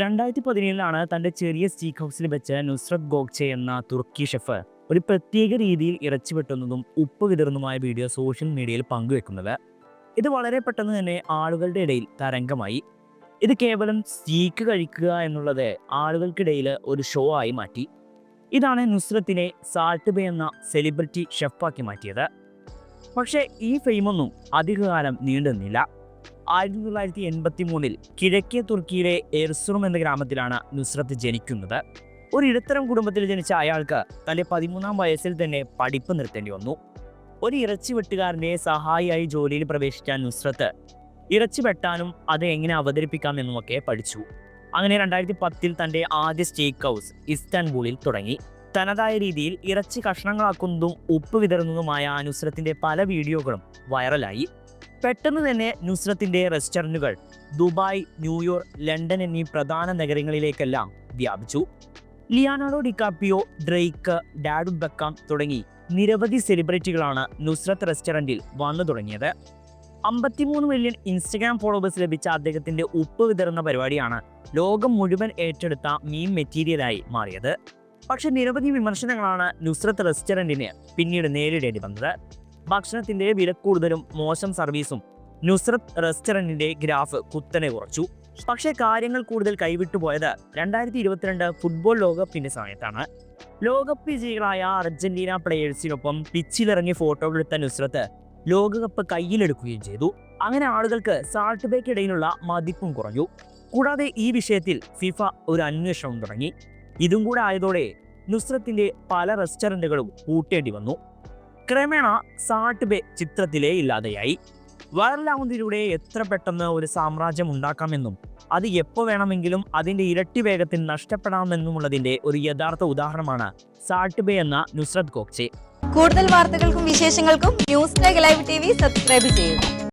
രണ്ടായിരത്തി പതിനേഴിലാണ് തന്റെ ചെറിയ സ്റ്റീക്ക് ഹൗസിൽ വെച്ച് നുസ്രത് ഗോഗ്ചെ എന്ന തുർക്കി ഷെഫ് ഒരു പ്രത്യേക രീതിയിൽ ഇറച്ചി വെട്ടുന്നതും ഉപ്പ് വിതറുന്നതുമായ വീഡിയോ സോഷ്യൽ മീഡിയയിൽ പങ്കുവെക്കുന്നത്. ഇത് വളരെ പെട്ടെന്ന് തന്നെ ആളുകളുടെ ഇടയിൽ തരംഗമായി. ഇത് കേവലം സ്റ്റീക്ക് കഴിക്കുക എന്നുള്ളത് ആളുകൾക്കിടയിൽ ഒരു ഷോ ആയി മാറ്റി. ഇതാണ് നുസ്രത്തിനെ സാൾട്ട് ബേ എന്ന സെലിബ്രിറ്റി ഷെഫാക്കി മാറ്റിയത്. പക്ഷേ ഈ ഫെയിമൊന്നും അധികകാലം നീണ്ടു നിന്നില്ല ആയിരത്തി തൊള്ളായിരത്തി എൺപത്തി മൂന്നിൽ കിഴക്കേ തുർക്കിയിലെ എർസുറും എന്ന ഗ്രാമത്തിലാണ് നുസ്രത്ത് ജനിക്കുന്നത്. ഒരു ഇടത്തരം കുടുംബത്തിൽ ജനിച്ച അയാൾക്ക് തന്റെ പതിമൂന്നാം വയസ്സിൽ തന്നെ പഠിപ്പ് നിർത്തേണ്ടി വന്നു. ഒരു ഇറച്ചി വെട്ടുകാരന്റെ സഹായിയായി ജോലിയിൽ പ്രവേശിച്ച നുസ്രത്ത് ഇറച്ചി വെട്ടാനും അത് എങ്ങനെ അവതരിപ്പിക്കാം എന്നുമൊക്കെ പഠിച്ചു. അങ്ങനെ രണ്ടായിരത്തി പത്തിൽ തന്റെ ആദ്യ സ്റ്റേക്ക് ഹൗസ് ഇസ്താൻബൂളിൽ തുടങ്ങി. തനതായ രീതിയിൽ ഇറച്ചി കഷ്ണങ്ങളാക്കുന്നതും ഉപ്പ് വിതറുന്നതുമായ നുസ്രത്തിന്റെ പല വീഡിയോകളും വൈറലായി. പെട്ടെന്ന് തന്നെ നുസ്രത്തിന്റെ റെസ്റ്റോറന്റുകൾ ദുബായ് ന്യൂയോർക്ക് ലണ്ടൻ എന്നീ പ്രധാന നഗരങ്ങളിലേക്കെല്ലാം വ്യാപിച്ചു. ലിയാനാർഡോ ഡിക്കാപ്പിയോ ഡ്രേക്ക് ഡാഡുഡ് ബക്കാം തുടങ്ങി നിരവധി സെലിബ്രിറ്റികളാണ് നുസ്രത്ത് റെസ്റ്റോറന്റിൽ വന്നു തുടങ്ങിയത്. അമ്പത്തിമൂന്ന് മില്യൺ ഇൻസ്റ്റഗ്രാം ഫോളോവേഴ്സ് ലഭിച്ച അദ്ദേഹത്തിന്റെ ഉപ്പ് വിതറുന്ന പരിപാടിയാണ് ലോകം മുഴുവൻ ഏറ്റെടുത്ത മീൻ മെറ്റീരിയലായി മാറിയത്. പക്ഷെ നിരവധി വിമർശനങ്ങളാണ് നുസ്രത്ത് റെസ്റ്റോറന്റിന് പിന്നീട് നേരിടേണ്ടി വന്നത്. ഭക്ഷണത്തിന്റെ വിലക്കൂടുതലും മോശം സർവീസും നുസ്രത്ത് റെസ്റ്റോറന്റിന്റെ ഗ്രാഫ് കുത്തനെ കുറച്ചു. പക്ഷേ കാര്യങ്ങൾ കൂടുതൽ കൈവിട്ടുപോയത് രണ്ടായിരത്തി ഇരുപത്തിരണ്ട് ഫുട്ബോൾ ലോകകപ്പിന്റെ സമയത്താണ്. ലോകകപ്പ് വിജയികളായ അർജന്റീന പ്ലേയേഴ്സിനൊപ്പം പിച്ചിലിറങ്ങി ഫോട്ടോകൾ എടുത്ത നുസ്രത്ത് ലോകകപ്പ് കയ്യിലെടുക്കുകയും ചെയ്തു. അങ്ങനെ ആളുകൾക്ക് സാൾട്ട് ബേക്കിടയിലുള്ള മതിപ്പും കുറഞ്ഞു. കൂടാതെ ഈ വിഷയത്തിൽ ഫിഫ ഒരു അന്വേഷണം തുടങ്ങി. ഇതും കൂടെ ആയതോടെ നുസ്രത്തിന്റെ പല റെസ്റ്റോറന്റുകളും പൂട്ടേണ്ടി വന്നു. ക്രമേണ സാട്ട് ബേ ചിത്രത്തിലേ ഇല്ലാതെയായി. വൈറലാവുന്നതിലൂടെ എത്ര പെട്ടെന്ന് ഒരു സാമ്രാജ്യം ഉണ്ടാക്കാമെന്നും അത് എപ്പോൾ വേണമെങ്കിലും അതിന്റെ ഇരട്ടി വേഗത്തിൽ നഷ്ടപ്പെടാമെന്നുമുള്ളതിന്റെ ഒരു യഥാർത്ഥ ഉദാഹരണമാണ് സാട്ട് ബേ എന്ന നുസ്രത് കോക്ചെ. കൂടുതൽ വാർത്തകൾക്കും വിശേഷങ്ങൾക്കും news live T V subscribe ചെയ്യുക